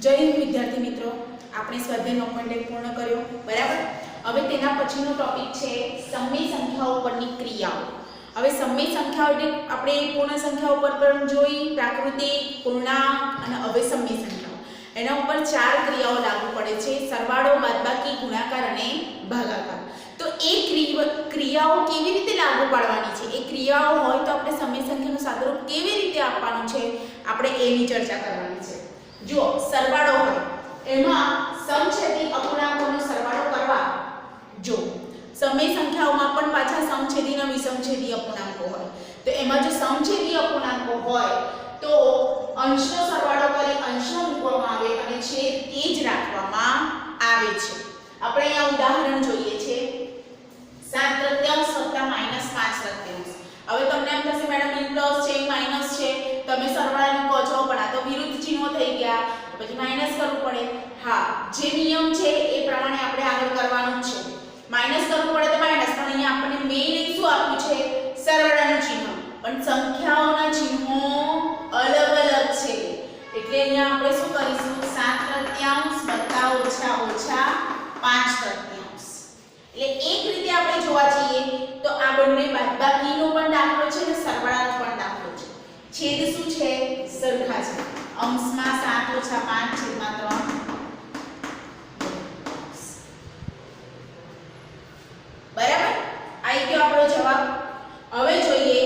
જય હિન્દ, વિદ્યાર્થી મિત્રો. આપણે સ્વાધ્યાયનો એક પૂર્ણ કર્યો. બરાબર? હવે તેના પછીનો ટોપિક છે સમય સંખ્યાઓ પરની ક્રિયાઓ. હવે સમય સંખ્યાઓ એટલે આપણે પૂર્ણ સંખ્યાઓ પર પણ જોઈ, પ્રાકૃતિક, પૂર્ણાંક અને હવે સમય સંખ્યાઓ. એના ઉપર ચાર ક્રિયાઓ લાગુ પડે છે. સરવાળો, બાદબાકી, ગુણાકાર અને ભાગાકાર. તો એ ક્રિય- ક્રિયાઓ કેવી રીતે લાગુ પાડવાની છે? એ ક્રિયાઓ હોય તો આપણે સમય સંખ્યાનું સાદુરૂપ કેવી રીતે આપવાનું છે? આપણે એની ચર્ચા કરવાની છે. જો સરવાળો હોય. એમાં સમછેદી અપૂર્ણાંકોનો સરવાળો કરવા. જો સમય સંખ્યાઓમાં પણ પાછા સમછેદી અને વિષમછેદી અપૂર્ણાંકો હોય. તો એમાં જો સમછેદી અપૂર્ણાંકો હોય, તો અંશનો સરવાળો કરી અંશનો મૂકવામાં આવે અને છેદ તે જ રાખવામાં આવે છે. આપણે અહીંયા ઉદાહરણ જોઈએ છે. સાત તૃતીયાંશ વત્તા માઇનસ પાંચ તૃતીયાંશ. હવે તમને એમ થશે, મેડમ ઇન પ્લસ છે માઇનસ છે. તમે સરવાળાનું કહો છો પણ આ તો વિરુદ્ધ ચિહ્નો થઈ ગયા પછી માઇનસ કરવું પડે. હા, જે નિયમ છે એ પ્રમાણે આપણે આગળ કરવાનું છે. માઇનસ કરવું પડે તો માઇનસ પણ અહીંયા આપણને મેઇન શું આપ્યું છે? સરવાળાનું ચિહ્ન. પણ સંખ્યાઓના ચિહ્નો અલગ અલગ છે. એટલે અહીંયા આપણે શું કરીશું? સાત તૃતીયાંશ વત્તા ઓછા ઓછા પાંચ તૃતીયાંશ. એટલે એક રીતે આપણે જોવા જઈએ, તો આ બંને બાદબાકીનો પણ દાખલો છે અને સરવાળાનો પણ દાખલો છે. છેદ શું છે? સરખા છે. અંશમાં 7 ઓછા પાંચ છેદમાં ત્રણ. બરાબર? આવી ગયો આપણો જવાબ. હવે જોઈએ,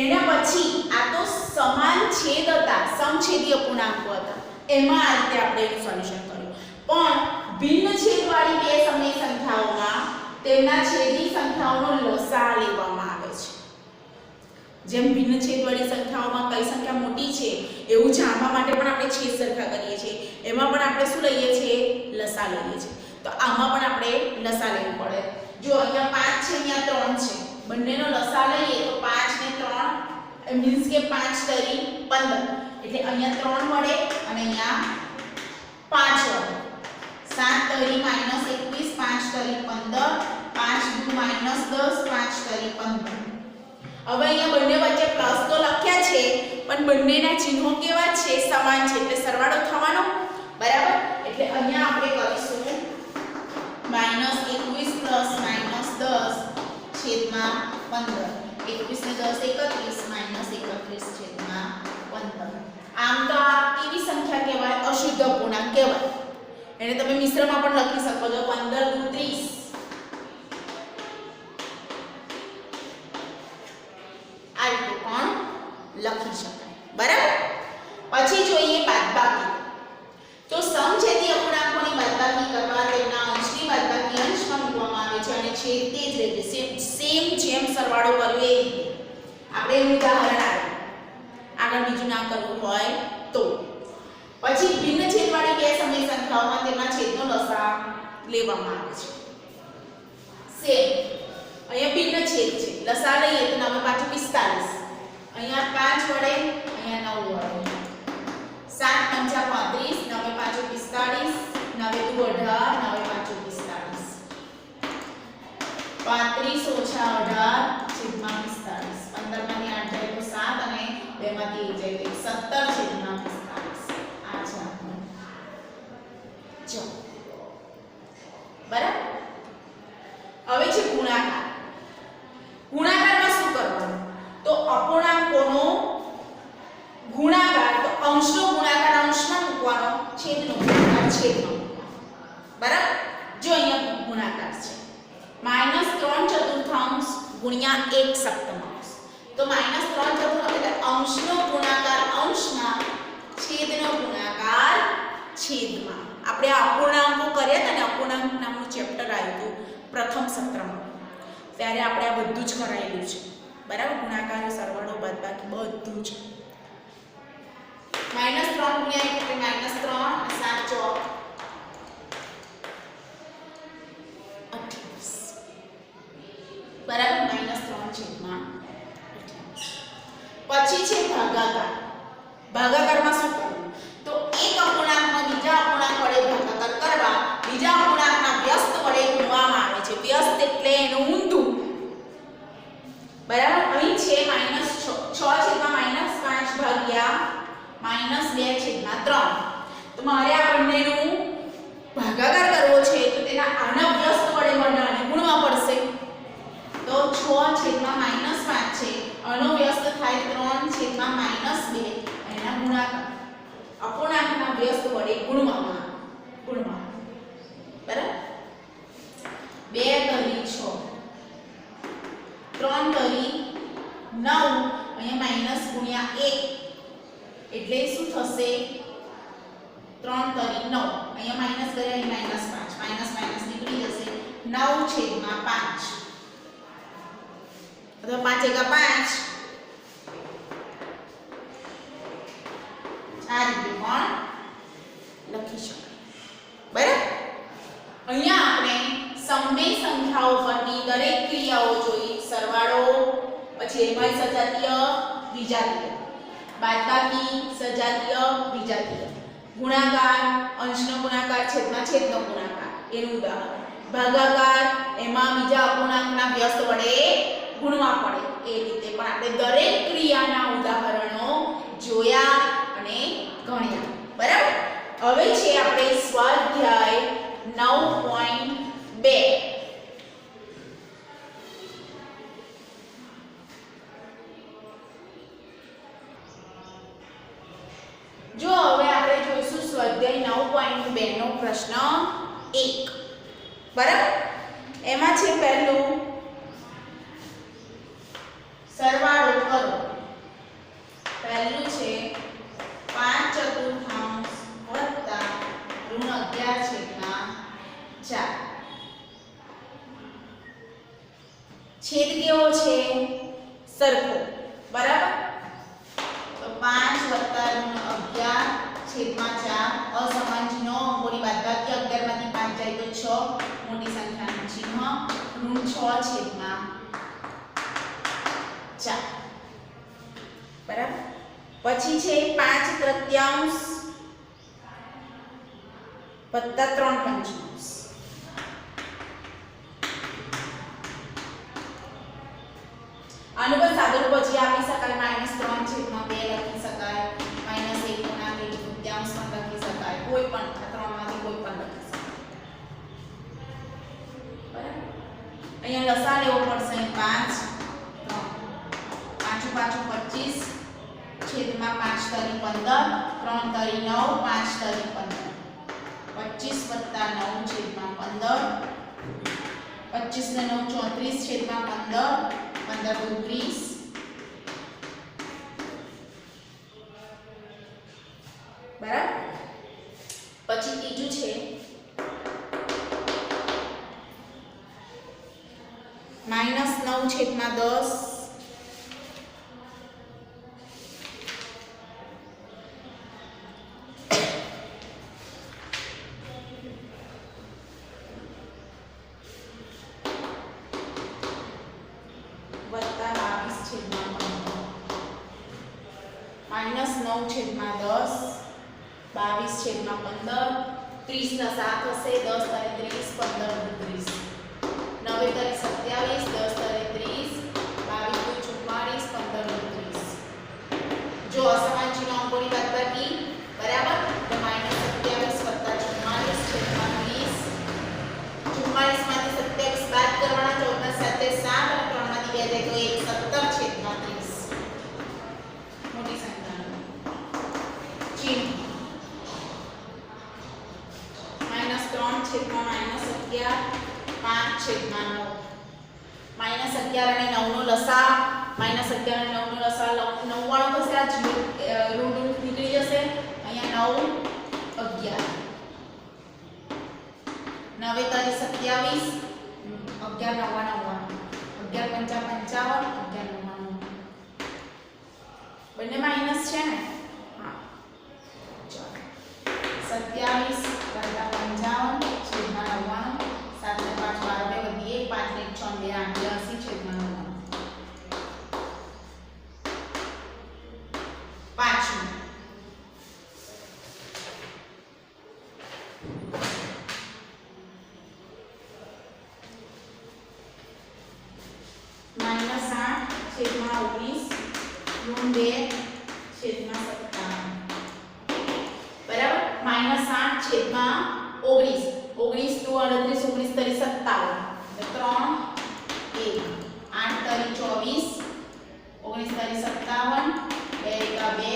એના પછી આ તો સમાન છેદ હતા, સમછેદીય પૂર્ણાંકો હતા. એમાં આ રીતે આપણે એનું સોલ્યુશન કર્યું. પણ ભિન્ન છેદવાળી બે સમય સંખ્યાઓમાં તેમના છેદી સંખ્યાઓનો લસા લેવામાં આવે જેમ ભિન્ન છેદવાળી સંખ્યાઓમાં કઈ સંખ્યા મોટી છે, એવું જાણવા માટે પણ આપણે છેદ સરખા કરીએ છીએ. એમાં પણ આપણે શું લઈએ છીએ? લસા લઈએ છીએ. તો આમાં પણ આપણે લસા લેવું પડે. જો અહીંયા પાંચ છે, અહીંયા ત્રણ છે. બંનેનો લસા લઈએ તો પાંચ ને ત્રણ મીન્સ કે પાંચ તરી 15 એટલે અહીંયા ત્રણ મળે અને અહીંયા પાંચ મળે. સાત તરી માઇનસ એકવીસ, પાંચ તરી 15 5 દુ માઇનસ 10 5 તરી 15 હવે અહીંયા બંને વચ્ચે પ્લસ તો લખ્યા છે, પણ બંનેના ચિહ્નો કેવા છે? સમાન છે. એટલે સરવાળો થવાનો. બરાબર? એટલે અહીંયા આપણે કરીશું માઇનસ 21 પ્લસ માઇનસ 10 છેદમાં 15 21 ને 10 31 માઇનસ 31 છેદમાં 15 આમ તો આ કેવી સંખ્યા કહેવાય? અશુદ્ધ પૂર્ણાંક કહેવાય. એને તમે મિશ્રમાં પણ લખી શકો છો. 15 દુ 30 આ રીતે પણ લખી શકાય બરાબર પછી જોઈએ બાદબાકી તો સમછેદી અપૂર્ણાંકોની બાદબાકી કરવા તેમના અંશની બાદબાકી અંશમાં મૂકવામાં આવે છે તે જ રીતે સેમ જેમ સરવાળો કર્યો એ આપણે ઉદાહરણ આગળ બીજું ના કરવું હોય તો. પછી ભિન્ન છેદવાળી બે સમય સંખ્યાઓમાં તેના છેદનો લસા લેવામાં આવે છે. સેમ અહીંયા ભિન્ન છેદ છે. લસા લઈએ તો નવે પાછું 45 અહીંયા પાંચ વડે, અહીંયા નવ વડે. સાત પંચા 35 નવે પાંચો પિસ્તાળીસ, નવે દુ 18 નવે પાછું 45 35 ઓછા 18 છેદમાં 45 15 માંથી 8 જાય તો 7 અને 2 માંથી 1 જાય તો 17 છેદમાં 45 આ છે આપણો. જો બરાબર? હવે છે ગુણાકાર ગુણાકારમાં શું કરવાનું તો અપૂર્ણાંકોનો ગુણાકાર તો અંશનો ગુણાકાર અંશમાં મૂકવાનો છેદનો ગુણાકાર છેદમાં મૂકવાનો બરાબર જો અહીંયા ગુણાકાર છે માઇનસ ત્રણ ચતુર્થાંશ ગુણ્યા એક સપ્તમાંશ તો માઇનસ ત્રણ ચતુર્થાંશ એટલે અંશનો ગુણાકાર અંશમાં છેદનો ગુણાકાર છેદમાં આપણે આ અપૂર્ણાંકો કર્યા હતા ને અપૂર્ણાંક નામનું ચેપ્ટર આવ્યું હતું પ્રથમ સત્રમાં. ત્યારે આપણે આ બધું જ કરાયેલું છે. બરાબર? ગુણાકાર, સરવાળો, બાદબાકી બધું જ. માઇનસ ત્રણ ગુણ્યા એક એટલે માઇનસ ત્રણ સાત ચોક. બરાબર? માઇનસ ત્રણ છેદમાં પછી છે ભાગાકાર. ભાગાકારમાં શું કરવું તો એક અપૂર્ણાંકનો બીજા અપૂર્ણાંક વડે ભાગાકાર કરવા બીજા અપૂર્ણાંકના વ્યસ્ત વડે ગુણવામાં આવે છે વ્યસ્ત એટલે એનું ઊંધું બરાબર અહીં છે માઇનસ માઇનસ બે છેદમાં ત્રણ. તો મારે આ બંનેનું ભાગાકાર કરવો છે તો તેના આના પ્લસ વડે મને ગુણવા પડશે. તો છ છેદમાં માઇનસ પાંચ છે. અનો વ્યસ્ત થાય ત્રણ છેદમાં માઇનસ બે. એના ગુણાકાર. અપૂર્ણાંકના વ્યસ્ત વડે ગુણવામાં. ગુણવા બરાબર? બે તરી છ. ત્રણ તરી નવ. અહીંયા માઇનસ ગુણ્યા 1 એટલે શું થશે? ત્રણ તરી નવ. અહીંયા માઇનસ કર્યા માઇનસ પાંચ. માઇનસ માઇનસ નીકળી જશે. નવ છેદમાં પાંચ. અથવા પાંચ એકા પાંચ. આ રીતે પણ લખી શકાય. બરાબર? અહીંયા આપણે સમય સંખ્યાઓ પરની દરેક ક્રિયાઓ જોઈ. સરવાળો, પછી એમાં સજાતીય વિજાતીય બાદબાકી સજાતીય વિજાતીય ગુણાકાર, અંશનો ગુણાકાર, છેદમાં છેદનો ગુણાકાર, એનું ઉદાહરણ. ભાગાકાર, એમાં બીજા અપૂર્ણાંકના વ્યસ્ત વડે ગુણવા પડે. એ રીતે પણ આપણે દરેક ક્રિયાના ઉદાહરણો જોયા અને ગણ્યા. બરાબર? હવે છે આપણે સ્વાધ્યાય 9.2 સ્વાધ્યાય 9.2 નો પ્રશ્ન એક. બરાબર? એમાં છે પહેલું, સરવાળો કરો. છે પાંચ ચતુર્થાંશ વત્તા ઋણ 11 છેદમાં 4 છેદ છે? સરખો. બરાબર? તો પાંચ વત્તા ઋણ 11 છેદમાં 4 અસમાન ચિહ્નો અંકોની બાદબાકી 11 માંથી 5 જાય તો 6 મોટી સંખ્યાનું ચિહ્ન, ઋણ 6 છેદમાં 4 બરાબર? પછી છે 5 તૃતીયાંશ વત્તા 3 પંચમાંશ. આનું પણ સાદું પછી આપી શકાય માઇનસ ત્રણ છેદમાં બે લખી પણ આ કોઈ પણ લખી શકો. બરાબર? અહીંયા લસા લેવો પડશે પાંચ પાંચું પાંચું પચીસ, છેદમાં પાંચ તરી પંદર, ત્રણ તરી નવ, પાંચ તરી પંદર. પચીસ વત્તા નવ છેદમાં પંદર. પચીસ ને નવ ચોત્રીસ છેદમાં પંદર. પંદર દુ બરાબર? નવ છેદમાં દસ વત્તા બાવીસ છેદમાં પંદર માઇનસ નવ છેદમાં દસ બાવીસ છેદમાં પંદર ત્રીસના સાત હશે દસ તારે ત્રીસ પંદર દુ ત્રીસ નવે તારે સત્યાવીસ દસ તારે ત્રીસ બાવીસ દુ ચુમ્માળીસ પંદર દુ ત્રીસ જો અસમાન ચિહ્નો અંકોની બાદબાકી બરાબર તો માઇનસ સત્યાવીસ વત્તા ચુમ્માળીસ છેદમાં ત્રીસ ચુમ્માળીસમાંથી સત્યાવીસ બાદ કરવાના ચૌદના સાથે સાત અને ત્રણમાંથી બે જાય તો એક સત્તર છેદમાં ત્રીસ મોટી સંખ્યાનું ચિહ્ન માઇનસ ત્રણ છેદમાં માઇનસ અગિયાર પાંચ છેદમાં નવ માઇનસ અગિયાર અને નવનો લસા અગિયાર અને નવનો લવ- નવ્વાણું થશે આ જીરો રૂટ નીકળી જશે. અહીંયા નવ, અગિયાર. નવે તારી સત્યાવીસ. અગિયાર નવા નવ્વાણું અગિયાર પંચા પંચાવન, અગિયાર નવ્વાણું બંને માઇનસ છે ને? હા. સત્યાવીસ પંચાવન છેદમાં નવ્વાણું સાત ને પાંચ બાર બે વધી એક પાંચ ને એક છ ને બે આઠ બ્યાસી છેદમાં નવ્વાણું પાંચમું માઇનસ આઠ છેદમાં ઓગણીસ ઋણ બે છેદમાં સત્તાણું બરાબર માઇનસ છેદમાં ઓગણીસ ઓગણીસ દુ અડત્રીસ ઓગણીસ તરી સત્તાવન ત્રણ એક આઠ તરી ચોવીસ ઓગણીસ તરી સત્તાવન બે એકા બે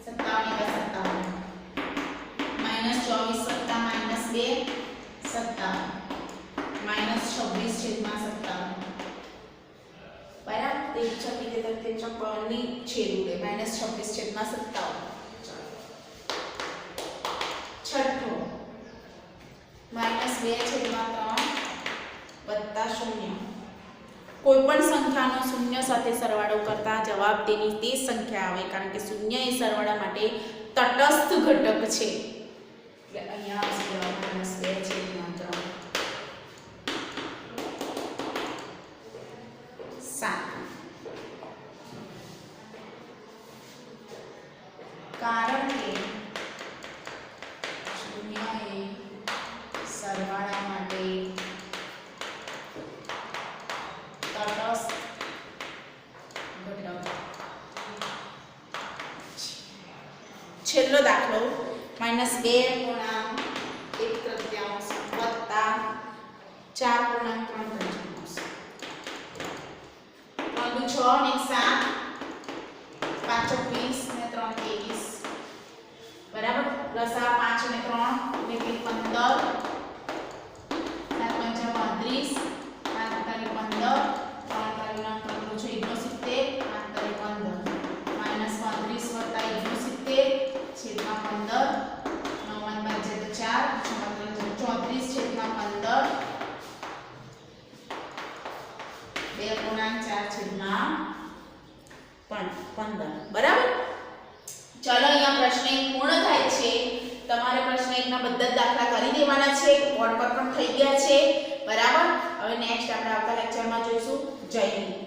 સત્તાવન એકા સત્તાવન માઇનસ ચોવીસ સત્તા માઇનસ બે સત્તાવન માઇનસ છવ્વીસ છેદમાં સત્તાવન બરાબર તે છવ્વીસ તે તે ચોપનની છેદ ઉડે માઇનસ છવ્વીસ છેદમાં સત્તાવન છઠ્ઠો માઇનસ બે છેદમાં ત્રણ વત્તા શૂન્ય કોઈ પણ સંખ્યાનો શૂન્ય સાથે સરવાળો કરતા જવાબ તેની તે સંખ્યા આવે કારણ કે શૂન્ય એ સરવાળા માટે તટસ્થ ઘટક છે. એટલે અહીંયા માઇનસ બે છે ત્રણ. સાત. કારણ કે શૂન્ય એ સરવાળા માટે તટસ્થ છેલ્લો દાખલો, માઇનસ બે પૂર્ણાંક એક તૃતીયાંશ વત્તા ચાર પૂર્ણાંક ત્રણ તૃતીયાંશ દુ છ ને સાત પાંચ વીસ ને ત્રણ ત્રેવીસ બરાબર લસા પાંચ ને ત્રણ ને પંદર સાત પંચા પાંત્રીસ પાંચ તારીખ પંદર ત્રણ એકોસિત્તેર પાંચ તારીખ પંદર માઇનસ પાંત્રીસ વત્તા એકોસિત્તેર છેદમાં પંદર નવ પાંચ છે તો ચાર છ પાંચ ચોત્રીસ છેદમાં પંદર બે પૂર્ણાંક ચાર છેદમાં પંદર બરાબર? ચલો, અહીંયા પ્રશ્ન પૂર્ણ થાય છે. તમારે પ્રશ્ન એકના બધા જ દાખલા કરી દેવાના છે. બોર્ડ પર પણ થઈ ગયા છે. બરાબર? હવે નેક્સ્ટ આપણે આવતા લેક્ચરમાં જોઈશું. જય હિન્દ.